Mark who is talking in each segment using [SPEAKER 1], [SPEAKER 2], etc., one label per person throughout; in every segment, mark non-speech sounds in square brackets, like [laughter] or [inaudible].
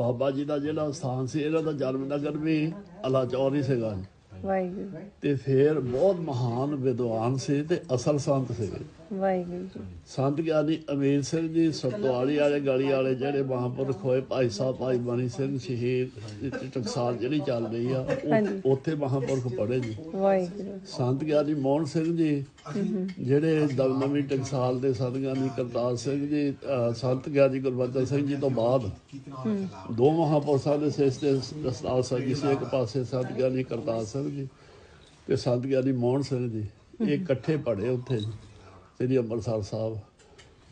[SPEAKER 1] ਬਾਬਾ ਜੀ ਦਾ ਜਿਹੜਾ ਸਥਾਨ ਸੀ ਇਹਨਾਂ ਦਾ ਜਨਮ ਨਗਰ ਵੀ ਅਲਾਚੌਰ ਹੀ ਸੀਗਾ
[SPEAKER 2] ਵਾਹਿਗੁਰੂ।
[SPEAKER 1] ਤੇ ਫਿਰ ਬਹੁਤ ਮਹਾਨ ਵਿਦਵਾਨ ਸੀ ਤੇ ਅਸਲ ਸੰਤ ਸੀਗੇ।
[SPEAKER 2] ਵਾਹਿਗੁਰੂ ਜੀ।
[SPEAKER 1] ਸੰਤ ਗਿਆਨੀ ਅਮੀਰ ਸਿੰਘ ਜੀ ਸਤਵਾਲੀ ਵਾਲੇ ਗਲੀ ਵਾਲੇ ਜਿਹੜੇ ਮਹਾਂਪੁਰਖ ਹੋਏ ਭਾਈ ਸਾਹਿਬ ਭਾਈ ਮਨੀ ਸਿੰਘ ਸ਼ਹੀਦ ਟਕਸਾਲ ਜਿਹੜੀ ਚੱਲ ਰਹੀ ਆ। ਉੱਥੇ ਮਹਾਂਪੁਰਖ ਪੜ੍ਹੇ ਜੀ।
[SPEAKER 2] ਵਾਹਿਗੁਰੂ
[SPEAKER 1] ਸੰਤ ਗਿਆਨੀ ਮੋਹਨ ਸਿੰਘ ਜੀ ਜਿਹੜੇ ਦਮਨਵੀ ਟਕਸਾਲ ਦੇ ਸੰਤ ਗਿਆਨੀ ਕਰਤਾਰ ਸਿੰਘ ਜੀ ਸੰਤ ਗਿਆਨੀ ਗੁਰਬਚਨ ਸਿੰਘ ਜੀ ਤੋਂ ਬਾਅਦ ਦੋ ਮਹਾਂਪੁਰਸ਼ਾਂ ਦੇ ਸਿਰ ਤੇ ਦਸਤਾਰ ਸਜੀ ਸੀ ਇੱਕ ਪਾਸੇ ਸੰਤ ਗਿਆਨੀ ਕਰਤਾਰ ਸਿੰਘ ਜੀ ਤੇ ਸੰਤ ਗਿਆਨੀ ਮੋਹਨ ਸਿੰਘ ਜੀ। ਇਹ ਇਕੱਠੇ ਪੜ੍ਹੇ ਉੱਥੇ। ਜੀ ਸ੍ਰੀ ਅੰਮ੍ਰਿਤਸਰ ਸਾਹਿਬ।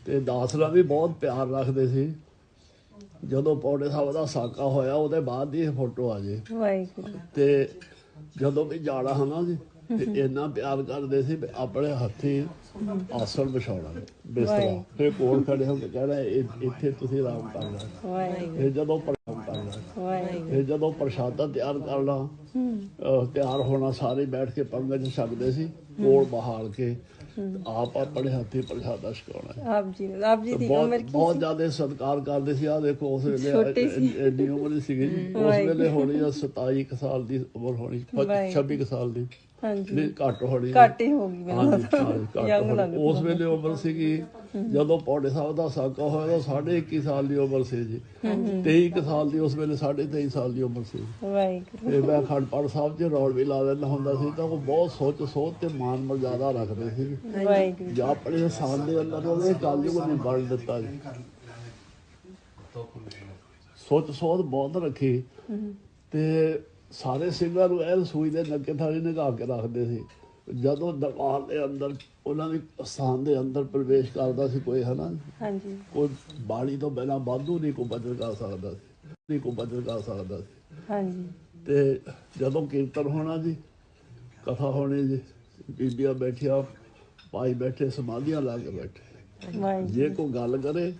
[SPEAKER 1] ਤੇ ਦਾਸਰਾ ਵੀ ਬਹੁਤ ਪਿਆਰ ਰੱਖਦੇ ਸੀ। ਜਦੋਂ ਪੌੜੇ ਸਾਹਿਬ ਦਾ ਸਾਕਾ ਹੋਇਆ ਉਹਦੇ ਬਾਅਦ ਦੀ ਫੋਟੋ ਆ ਜੇ।
[SPEAKER 2] ਵਾਹਿਗੁਰੂ।
[SPEAKER 1] ਤੇ ਜਦੋਂ ਵੀ ਜਾਣਾ ਹਨਾ ਜੀ ਤੇ ਇੰਨਾ ਪਿਆਰ ਕਰਦੇ ਸੀ ਆਪਣੇ ਹੱਥੀ ਆਸਣ ਵਿਛਾਉਣਾ ਬਿਸਤਰਾ। ਫਿਰ ਕੋਲ ਖੜੇ ਹੋ ਕੇ ਕਹਿਣਾ ਇਹ- ਇੱਥੇ ਤੁਸੀਂ ਆਰਾਮ ਕਰਨਾ
[SPEAKER 2] ਵਾਹਿਗੁਰੂ।
[SPEAKER 1] ਜਦੋਂ ਪ੍ਰਸ਼ਾਦ ਕਰਨਾ
[SPEAKER 2] ਵਾਹਿਗੁਰੂ।
[SPEAKER 1] ਜਦੋਂ ਪ੍ਰਸ਼ਾਦਾ ਤਿਆਰ ਕਰਨਾ ਤਿਆਰ ਹੋਣਾ ਸਾਰੇ ਬੈਠ ਕੇ ਪੰਗਤ ਚ ਛਕਦੇ ਸੀ ਕੋਲ ਬਹਾਲ ਕੇ। ਆਪ ਆਪਣੇ ਹੱਥੀ ਪ੍ਰਸ਼ਾਦਾ ਛਕਾਉਣਾ
[SPEAKER 2] ਆਪ ਜੀ ਆਪ ਜੀ ਦੀ ਉਮਰ ਕੀ
[SPEAKER 1] ਬਹੁਤ ਜ਼ਿਆਦਾ ਸਤਿਕਾਰ ਕਰਦੇ ਸੀ। ਆ ਦੇਖੋ ਉਸ ਵੇਲੇ ਐਡੀ ਉਮਰ ਸੀਗੀ ਜੀ। ਉਸ। ਵੇਲੇ ਹੋਣੀ ਆ 27 ਕੁ ਸਾਲ ਦੀ ਉਮਰ ਹੋਣੀ
[SPEAKER 2] ਵਾਹਿਗੁਰੂ।
[SPEAKER 1] 26 ਕੁ ਸਾਲ ਦੀ।
[SPEAKER 2] ਹਾਂਜੀ।
[SPEAKER 1] ਘੱਟ ਹੋਣੀ
[SPEAKER 2] ਘੱਟ ਹੀ ਹੋ ਗਈ ਮੈਨੂੰ Young
[SPEAKER 1] ਹੋਣੀ।
[SPEAKER 2] ਲੱਗਦਾ।
[SPEAKER 1] ਉਸ ਵੇਲੇ ਉਮਰ ਸੀਗੀ ਜਦੋਂ ਪੌੜੇ ਸਾਹਿਬ ਦਾ ਸਾਕਾ ਹੋਇਆ ਤਾਂ ਸਾਢੇ 21 ਸਾਲ ਦੀ ਉਮਰ ਸੀ ਜੀ। 23 ਕੁ ਸਾਲ ਦੀ ਉਸ ਵੇਲੇ ਸਾਢੇ 23 ਸਾਲ ਦੀ ਉਮਰ ਸੀ।
[SPEAKER 2] ਵਾਹਿਗੁਰੂ।
[SPEAKER 1] ਤੇ ਮੈਂ ਖੰਡਪੜ ਸਾਹਿਬ 'ਚ ਰੌਲ ਵੀ ਲਾ ਲੈਂਦਾ ਹੁੰਦਾ ਸੀ ਤਾਂ ਉਹ ਬਹੁਤ ਸੋਚ ਸੋਚ ਤੇ ਮਾਨ ਮਰਜ਼ਾਦਾ ਰੱਖਦੇ ਸੀ।
[SPEAKER 2] ਵਾਹਿਗੁਰੂ
[SPEAKER 1] ਜਾਂ। ਆਪਣੇ ਸਾਨ ਦੇ ਅੰਦਰ ਉਹਨੇ ਕਾਲਜੂ ਨਹੀਂ ਬਣ ਦਿੱਤਾ ਜੀ। ਸੋਚ ਸੋਚ ਬਹੁਤ ਰੱਖੀ। ਤੇ ਸਾਰੇ ਸਿੰਘਾਂ ਨੂੰ ਇਹ ਸੂਈ ਦੇ ਨੱਕੇ ਥਾਲੀ ਨਿਗਾਹ ਕੇ ਰੱਖਦੇ ਸੀ। ਜਦੋਂ ਦਰਬਾਰ ਦੇ ਅੰਦਰ ਉਹਨਾਂ ਦੇ ਸਥਾਨ ਦੇ ਅੰਦਰ ਪ੍ਰਵੇਸ਼ ਕਰਦਾ ਸੀ ਕੋਈ ਹਨਾ?
[SPEAKER 2] ਹਾਂਜੀ।
[SPEAKER 1] ਕੋਈ ਬਾਣੀ ਤੋਂ ਬਿਨਾਂ ਵਾਧੂ ਨਹੀਂ ਕੋ ਬਦਲ ਕਰ ਸਕਦਾ ਸੀ। ਨਹੀਂ ਕੋ ਬਦਲ ਕਰ ਸਕਦਾ ਸੀ।
[SPEAKER 2] ਹਾਂਜੀ।
[SPEAKER 1] ਤੇ ਜਦੋਂ ਕੀਰਤਨ ਹੋਣਾ ਜੀ ਕਥਾ ਹੋਣੀ ਜੀ ਬੀਬੀਆਂ ਬੈਠੀਆਂ ਭਾਈ ਬੈਠੇ ਸਮਾਧੀਆਂ ਲਾ ਕੇ ਬੈਠੇ। ਜੇ ਕੋਈ ਗੱਲ ਕਰੇ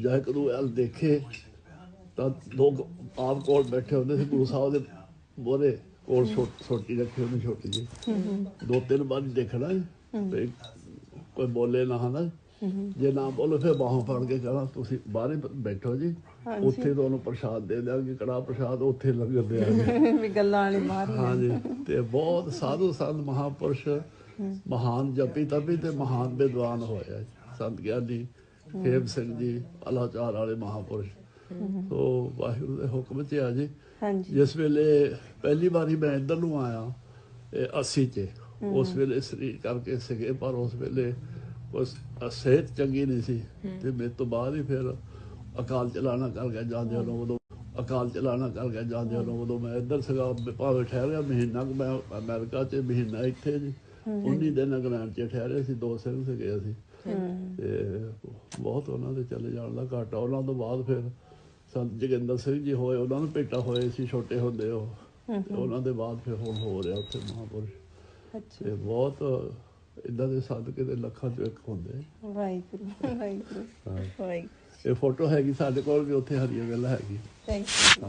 [SPEAKER 1] ਜਾਂ ਇੱਕ ਦੂਜੇ ਵੱਲ ਦੇਖੇ ਤਾਂ ਲੋਕ ਆਪ ਕੋਲ ਬੈਠੇ ਹੁੰਦੇ ਸੀ ਗੁਰੂ ਸਾਹਿਬ ਦੇ ਮੋਰੇ ਕੋਲ ਛੋਟ- ਰੱਖੀ ਹੁੰਦੀ ਛੋਟੀ ਜੀ ਦੋ ਤਿੰਨ ਵਾਰ ਦੇਖਣਾ ਜੀ, ਤੇ ਕੋਈ ਬੋਲੇ ਨਾ ਹਨਾ ਜੇ ਨਾ ਬੋਲੇ ਫਿਰ ਬਾਹੋਂ ਫੜ ਕੇ ਕਹਣਾ ਤੁਸੀਂ ਬਾਹਰੇ ਬੈਠੋ ਜੀ। ਉੱਥੇ ਤੁਹਾਨੂੰ ਪ੍ਰਸ਼ਾਦ ਦੇ ਦਿਆਂਗੇ ਕੜਾ ਪ੍ਰਸ਼ਾਦ ਉੱਥੇ ਲੰਗਰ ਦੇਾਂਗੇ [laughs]
[SPEAKER 2] ਵੀ ਗੱਲਾਂ ਵਾਲੀ ਬਾਹਰ ਹੀ।
[SPEAKER 1] ਹਾਂਜੀ ਤੇ ਬਹੁਤ ਸਾਧੂ ਸੰਤ ਮਹਾਪੁਰਸ਼ ਮਹਾਨ ਜਪੀ ਤਪੀ ਤੇ ਮਹਾਨ ਵਿਦਵਾਨ ਹੋਇਆ ਜੀ। ਸੰਤ ਗਿਆਨੀ ਖੇਮ ਸਿੰਘ ਜੀ ਅਲਾਚਾਰ ਵਾਲੇ ਮਹਾਪੁਰਸ਼। ਸੋ ਵਾਹਿਗੁਰੂ ਦੇ ਹੁਕਮ ਚ ਆ ਜੀ।
[SPEAKER 2] ਹਾਂਜੀ।
[SPEAKER 1] ਜਿਸ ਵੇਲੇ ਪਹਿਲੀ ਵਾਰੀ ਮੈਂ ਇੱਧਰ ਨੂੰ ਆਇਆ ਇਹ 80 ਚ ਉਸ ਵੇਲੇ ਸਰੀਰ ਕਰਕੇ ਸੀਗੇ ਪਰ ਉਸ ਵੇਲੇ ਉਸ ਸਿਹਤ ਚੰਗੀ ਨਹੀਂ ਸੀ। ਤੇ ਮੇਰੇ ਤੋਂ ਬਾਅਦ ਹੀ ਫਿਰ ਅਕਾਲ ਚਲਾਣਾ ਕਰ ਗਿਆ ਜਾਂਦੇ ਨੂੰ ਉਦੋਂ ਅਕਾਲ ਚਲਾਣਾ ਕਰ ਗਿਆ ਜਾਂਦੇ ਨੂੰ ਉਦੋਂ ਮੈਂ ਇੱਧਰ ਸੀਗਾ ਭਾਵੇਂ ਠਹਿਰਿਆ ਮਹੀਨਾ ਕੁ ਮੈਂ ਅਮਰੀਕਾ ਚ ਮਹੀਨਾ ਇੱਥੇ ਜੀ। 19 ਦਿਨ ਇੰਗਲੈਂਡ ਚ ਠਹਿਰੇ ਸੀ ਦੋ ਸਿੰਘ ਸੀਗੇ ਅਸੀਂ। ਤੇ ਬਹੁਤ ਉਹਨਾਂ ਦੇ ਚਲੇ ਜਾਣ ਦਾ ਘਾਟਾ। ਉਹਨਾਂ ਤੋਂ ਬਾਅਦ ਫਿਰ ਸੰਤ ਜੋਗਿੰਦਰ ਸਿੰਘ ਜੀ ਹੋਏ ਉਹਨਾਂ ਨੂੰ ਭੇਟਾ ਹੋਏ ਸੀ ਛੋਟੇ ਹੁੰਦੇ ਉਹ। ਉਹਨਾਂ ਦੇ ਬਾਅਦ ਫਿਰ ਹੁਣ ਹੋ ਰਿਹਾ ਉੱਥੇ ਮਹਾਂਪੁਰਸ਼।
[SPEAKER 2] ਅੱਛਾ।
[SPEAKER 1] ਬਹੁਤ ਇਦਾਂ ਦੇ ਸਦਕੇ ਦੇ ਲੱਖਾਂ ਚੋਂ ਇੱਕ ਹੁੰਦੇ।
[SPEAKER 2] ਵਾਹਿਗੁਰੂ ਵਾਹਿਗੁਰੂ
[SPEAKER 1] ਇਹ ਫੋਟੋ ਹੈਗੀ ਸਾਡੇ ਕੋਲ ਵੀ ਉੱਥੇ ਹਰੀਆ ਗੱਲ ਹੈਗੀ
[SPEAKER 2] ਥੈਂਕ ਯੂ